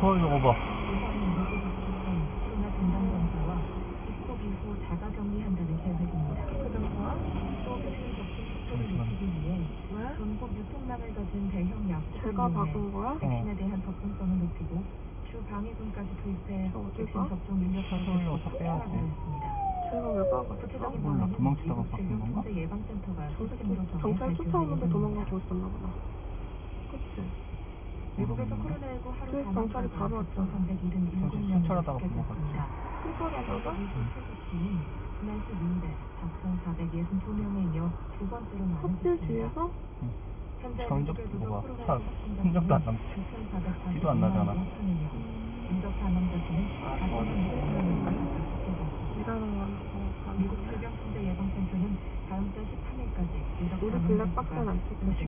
어, 이거 봐. 코로나 진단 검사와 입국 이후 자가 격리한다는 계획입니다. 그 정도야? 또 백신 접종 속도를 잠시만. 높이기 위해 왜? 전국 유통망을 거친 대형 약국을 제가 박은 거야? 백신에 대한 접근성을 높이고 주 방위군까지 어디가? 백신 접종 인력 사소리 어떻게 해야지? 확보하기로 했습니다. 제가 왜? 구체적인 몰라, 도망치다가 바꾼 건가? 예방센터가 경찰 발표할 쫓아오는데. 도망가고 있었나 보다. 그치? 미국에서 모르겠는데? 코로나19 하루 그래서 경찰이 바로 왔잖아. 377명이 순찰하다가 발표됐습니다. 신고하다가? 최고치인 지난 12일에 작성 462명에 이어 두 번째로 많은 현재 전적 뭐가 코로나19 차 흔적도 안 남지. 9,442만 티도 안 나잖아. 5천여 명. 누적 사망자 수는 아, 4만 6천여 명까지 집계됐습니다. 일하는 거라고 미국 질병통제 예방센터는 다음 달 13일까지 누적 우리 블랙박스는 안 찍혀.